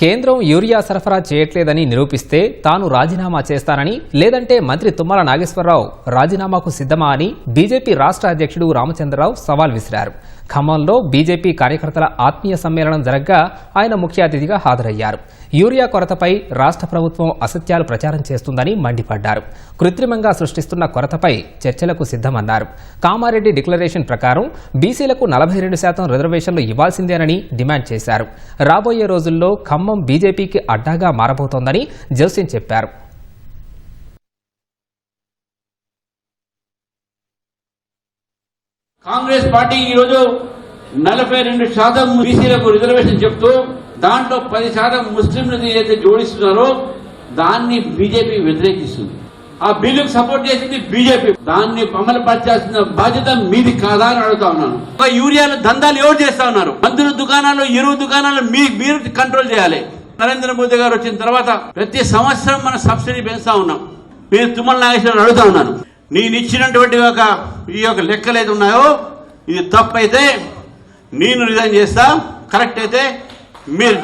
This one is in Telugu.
కేంద్రం యూరియా సరఫరా చేయట్లేదని నిరూపిస్తే తాను రాజీనామా చేస్తానని లేదంటే మంత్రి తుమ్మల నాగేశ్వరరావు రాజీనామాకు సిద్ధమా అని బీజేపీ రాష్ట్ర అధ్యక్షుడు రామచంద్రరావు సవాల్ విసిరారు. ఖమ్మంలో బీజేపీ కార్యకర్తల ఆత్మీయ సమ్మేళనం జరగ్గా ఆయన ముఖ్య అతిథిగా హాజరయ్యారు. యూరియా కొరతపై రాష్ట్ర ప్రభుత్వం అసత్యాలు ప్రచారం చేస్తుందని మండిపడ్డారు. కృత్రిమంగా సృష్టిస్తున్న కొరతపై చర్చలకు సిద్ధమన్నారు. కామారెడ్డి డిక్లరేషన్ ప్రకారం బీసీలకు నలభై రెండు శాతం రిజర్వేషన్లు ఇవ్వాల్సిందేనని డిమాండ్ చేశారు. రాబోయే రోజుల్లో ఖమ్మం బీజేపీకి అడ్డాగా మారబోతోందని జోస్యం చెప్పారు. కాంగ్రెస్ పార్టీ ఈరోజు నలభై రెండు శాతం బీసీలకు రిజర్వేషన్ చెప్తూ దాంట్లో పది శాతం ముస్లింలు ఏదైతే జోడిస్తున్నారో దాన్ని బీజేపీ వ్యతిరేకిస్తుంది. ఆ బిల్లుకు సపోర్ట్ చేసింది బీజేపీ. దాన్ని అమలు పరచాల్సిన బాధ్యత మీది కాదా అని అడుగుతా ఉన్నాను. ఒక యూరియాల దందాలు ఎవరు చేస్తా ఉన్నారు? మందుల దుకాణాలు ఎరువు దుకాణాలు మీ మీరు కంట్రోల్ చేయాలి. నరేంద్ర మోదీ గారు వచ్చిన తర్వాత ప్రతి సంవత్సరం మన సబ్సిడీ పెంచుతా ఉన్నాం. మీరు తుమ్మల నాగేశ్వరరావు అడుగుతా ఉన్నాను. నేను ఇచ్చినటువంటి ఒక ఈ యొక్క లెక్కలు అయితే ఉన్నాయో ఇది తప్పు అయితే నేను రిజైన్ చేస్తా. కరెక్ట్ అయితే మీరు